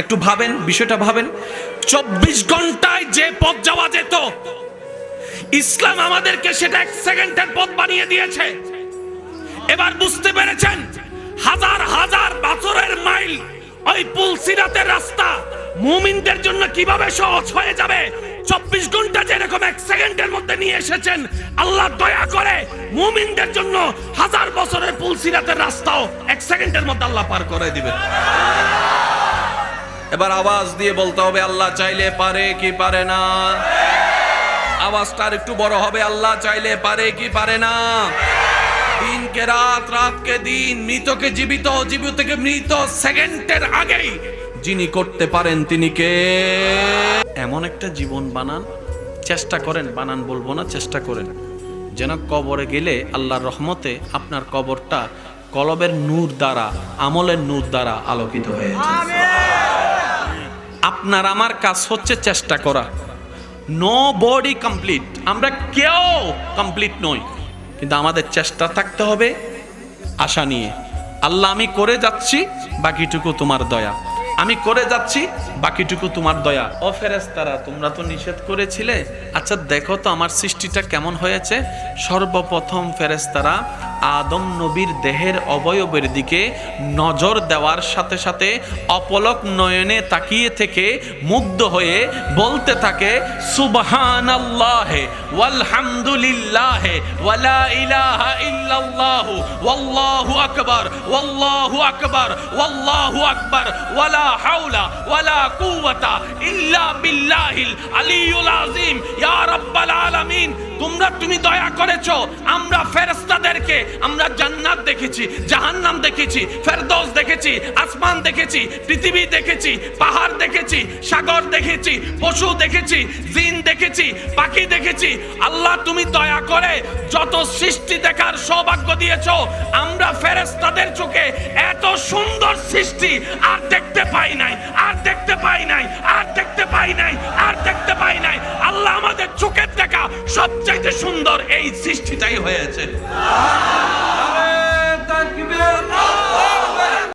একটু ভাবেন, বিষয়টা ভাবেন। চব্বিশ ঘন্টায় যে পথ যাওয়া যেত, ইসলাম আমাদেরকে সেটা এক সেকেন্ডের পথ বানিয়ে দিয়েছে। এবার বুঝতে পেরেছেন, হাজার হাজার বছরের মাইল ওই পুলসিরাতের রাস্তা মুমিনদের জন্য কীভাবে সহজ হয়ে যাবে? চব্বিশ ঘণ্টা যেরকম এক সেকেন্ডের মধ্যে নিয়ে এসেছেন, আল্লাহ দয়া করে মুমিনদের জন্য হাজার বছরের পুলসিরাতের রাস্তাও এক সেকেন্ডের মধ্যে আল্লাহ পার করে দিবে এবার আওয়াজ দিয়ে বলতে হবে, আল্লাহ চাইলে পারে কি পারে না। আওয়াজটা আর একটু বড় হবে, আল্লাহ চাইলে পারে কি পারে না। দিনকে রাত, রাতকে দিন, মৃতকে জীবিত জীবিতকে মৃত, সেকেন্ডের আগেই যিনি করতে পারেন তিনি কে? এমন একটা জীবন বানান, চেষ্টা করেন, বানান বলব না, চেষ্টা করেন। যেন কবরে গেলে আল্লাহর রহমতে আপনার কবরটা কলবের নূর দ্বারা, আমলের নূর দ্বারা আলোকিত হয়ে আপনার আমার কাজ হচ্ছে চেষ্টা করা। নো বডি কমপ্লিট আমরা কেউ কমপ্লিট নই। কিন্তু আমাদের চেষ্টা থাকতে হবে আশা নিয়ে। আল্লাহ, আমি করে যাচ্ছি, বাকিটুকু তোমার দয়া। আমি করে যাচ্ছি, বাকিটুকু তোমার দয়া। ও ফেরেস্তারা তোমরা তো নিষেধ করেছিলে। আচ্ছা দেখো তো আমার সৃষ্টিটা কেমন হয়েছে। সর্বপ্রথম ফেরেস্তারা আদম নবীর দেহের অবয়বের দিকে নজর দেওয়ার সাথে সাথে অপলক নয়নে তাকিয়ে থেকে মুগ্ধ হয়ে বলতে থাকে সুবহান আল্লাহে ওয়ালহামদুলিল্লাহে, ওয়ালা ইলাহা ইল্লাল্লাহ, ওয়াল্লাহু আকবার ওয়াল্লাহু আকবার ওয়াল্লাহু আকবার, ওয়ালা হাওলা, ওয়ালা কুওয়াতা ইল্লা বিল্লাহিল আলিয়ুল আযীম, ইয়া রাব্বাল আলামিন তোমরা তুমি দয়া করেছ, আমরা ফেরেশতাদেরকে, আমরা জান্নাত দেখেছি, জাহান্নাম দেখেছি, ফেরদৌস দেখেছি, আসমান দেখেছি, পৃথিবী দেখেছি, পাহাড় দেখেছি, সাগর দেখেছি, পশু দেখেছি, জিন দেখেছি, পাখি দেখেছি। আল্লাহ তুমি দয়া করে যত সৃষ্টি দেখার সৌভাগ্য দিয়েছ, আমরা ফেরেশতাদের চোখে এত সুন্দর সৃষ্টি আর দেখতে পাই নাই, আর দেখতে পাই নাই। সবচাইতে সুন্দর এই সৃষ্টিটাই হয়েছে।